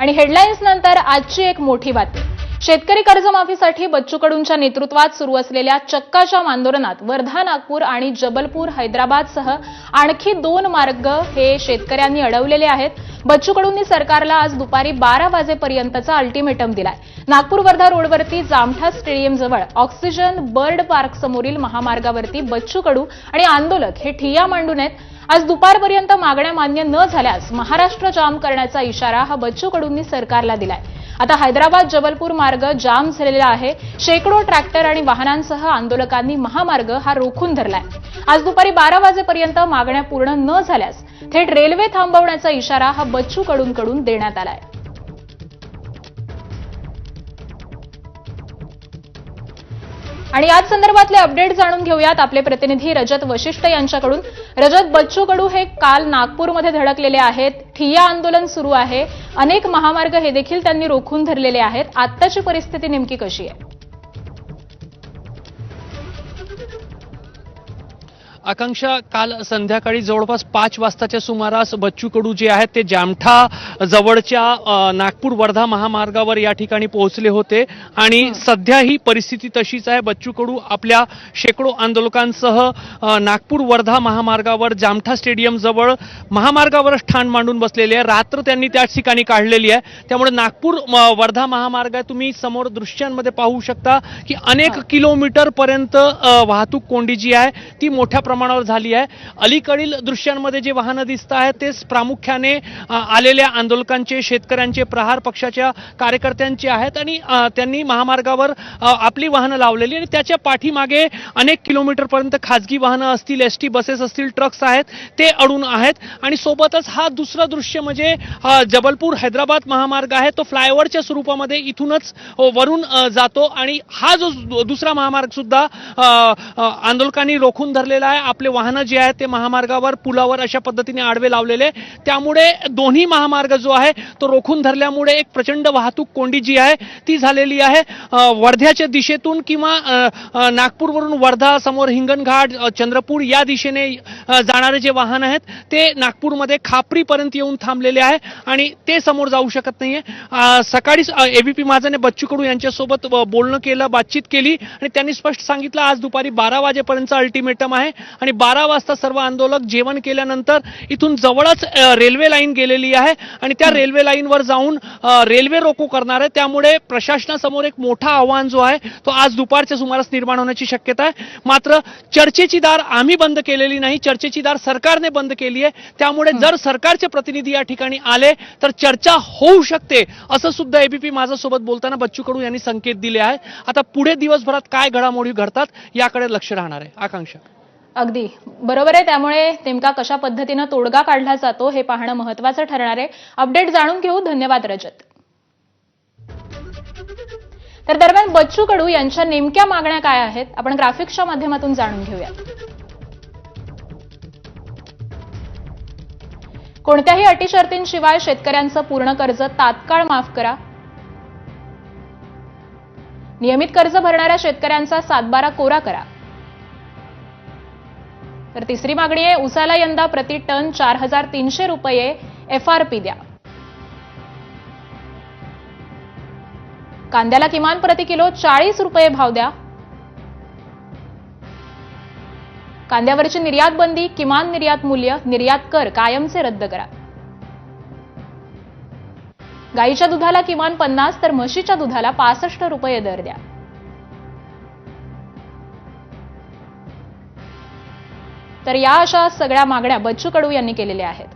आणि हेडलाईन्स नंतर आजची एक मोठी बातमी. शेतकरी कर्जमाफीसाठी बच्चू कडूंच्या नेतृत्वात सुरू असलेल्या चक्काच्या आंदोलनात वर्धा नागपूर आणि जबलपूर हैदराबादसह आणखी दोन मार्ग हे शेतकऱ्यांनी अडवलेले आहेत. बच्चू कडूंनी सरकारला आज दुपारी बारा वाजेपर्यंतचा अल्टिमेटम दिलाय. नागपूर वर्धा रोडवरती जामठा स्टेडियम जवळ ऑक्सिजन बर्ड पार्क समोरील महामार्गावरती बच्चू कडू आणि आंदोलक हे ठिय्या मांडून आहेत. आज दुपारपर्यंत मागण्या मान्य न झाल्यास महाराष्ट्र जाम करण्याचा इशारा हा बच्चू कडूंनी सरकारला दिलाय. आता हैदराबाद जबलपूर मार्ग जाम झालेला आहे. शेकडो ट्रॅक्टर आणि वाहनांसह आंदोलकांनी महामार्ग हा रोखून धरलाय. आज दुपारी बारा वाजेपर्यंत मागण्या पूर्ण न झाल्यास थेट रेल्वे थांबवण्याचा इशारा हा बच्चू कडूंकडून देण्यात आलाय. आणि याच संदर्भातले अपडेट जाणून घेऊयात. आपले प्रतिनिधी रजत वशिष्ठ यांच्याकडून. रजत बच्चू कडू हे काल नागपूरमध्ये धडकलेले आहेत. ठिय्या आंदोलन सुरू आहे. अनेक महामार्ग हे देखील त्यांनी रोखून धरलेले आहेत. आत्ताची परिस्थिती नेमकी कशी आहे? आकांक्षा काल संध्याकाळी जवळपास पाच वाजताच्या सुमारास बच्चू कडू जे आहेत ते जामठा जवळच्या नागपूर वर्धा महामार्गावर या ठिकाणी पोहोचले होते. आणि सध्या ही परिस्थिती तशीच आहे. बच्चू कडू आपल्या शेकडो आंदोलकांसह नागपूर वर्धा महामार्गावर जामठा स्टेडियम जवळ महामार्गावरच ठाण मांडून बसलेले आहे. रात्र त्यांनी त्याच ठिकाणी काढलेली आहे. त्यामुळे नागपूर वर्धा महामार्ग आहे तुम्ही समोर दृश्यांमध्ये पाहू शकता की अनेक किलोमीटर पर्यंत वाहतूक कोंडी जी आहे ती मोठ्या प्रमाणावर झाली आहे. अलीकडील दृश्यांमध्ये जे वाहनं दिसत आहेत तेच प्रामुख्याने आलेल्या आंदोलकांचे शेतकऱ्यांचे प्रहार पक्षाच्या कार्यकर्त्यांचे आहेत आणि त्यांनी महामार्गावर आपली वाहनं लावलेली आणि त्याच्या पाठीमागे अनेक किलोमीटरपर्यंत खाजगी वाहनं असतील एस टी बसेस असतील ट्रक्स आहेत ते अडून आहेत. आणि सोबतच हा दुसरा दृश्य म्हणजे जबलपूर हैदराबाद महामार्ग आहे. तो फ्लायओव्हरच्या स्वरूपामध्ये इथूनच वरून जातो आणि हा जो दुसरा महामार्ग सुद्धा आंदोलकांनी रोखून धरलेला आहे. आपले वाहनं जे आहेत ते महामार्गावर पुलावर अशा पद्धतीने आडवे लावलेले त्यामुळे दोन्ही महामार्ग जो आहे तो रोखून धरल्यामुळे एक प्रचंड वाहतूक कोंडी जी आहे ती झालेली आहे. वर्ध्याच्या दिशेतून किंवा नागपूरवरून वर्धा समोर हिंगणघाट चंद्रपूर या दिशेने जाणारे जे वाहन आहेत ते नागपूरमध्ये खापरीपर्यंत येऊन थांबलेले आहे आणि ते समोर जाऊ शकत नाहीये. अ, सकाळी एबीपी माझाने बच्चू कडू यांच्यासोबत बोलणं केलं बातचीत केली आणि त्यांनी स्पष्ट सांगितलं आज दुपारी बारा वाजेपर्यंत अल्टिमेटम आहे. आणि बारा वाजता सर्व आंदोलक जेवण केल्यानंतर इथून जवळच रेल्वे लाईन गेलेली आहे. आणि त्या रेल्वे लाईनवर जाऊन रेल्वे रोको करणार आहे. त्यामुळे प्रशासनासमोर एक मोठा आव्हान जो आहे तो आज दुपारच्या सुमारास निर्माण होण्याची शक्यता आहे. मात्र चर्चेची दार आम्ही बंद केलेली नाही. चर्चेची दार सरकारने बंद केली आहे. त्यामुळे जर सरकारचे प्रतिनिधी या ठिकाणी आले तर चर्चा होऊ शकते असं सुद्धा एबीपी माझ्यासोबत बोलताना बच्चू कडू यांनी संकेत दिले आहेत आता पुढे दिवसभरात काय घडामोडी घडतात याकडे लक्ष राहणार आहे. आकांक्षा. अगदी. बरोबर आहे त्यामुळे नेमका कशा पद्धतीनं तोडगा काढला जातो हे पाहणं महत्वाचं ठरणार आहे. अपडेट जाणून घेऊ. धन्यवाद रजत. तर दरम्यान बच्चू कडू यांच्या नेमक्या मागण्या काय आहेत? आपण ग्राफिक्सच्या माध्यमातून जाणून घेऊया. कोणत्याही अटी शर्तींशिवाय शेतकऱ्यांचं पूर्ण कर्ज तात्काळ माफ करा. नियमित कर्ज भरणाऱ्या शेतकऱ्यांचा सातबारा कोरा करा. तर तिसरी मागणी आहे उसाला यंदा प्रति टन चार हजार तीनशे रुपये एफआरपी द्या. कांद्याला किमान प्रति किलो चाळीस रुपये भाव द्या. कांद्यावरची निर्यात बंदी किमान निर्यात मूल्य निर्यात कर कायमचे रद्द करा. गाईच्या दुधाला किमान पन्नास तर म्हशीच्या दुधाला पासष्ट रुपये दर द्या. तर या अशा सगळ्या मागण्या बच्चू कडू यांनी केलेल्या आहेत.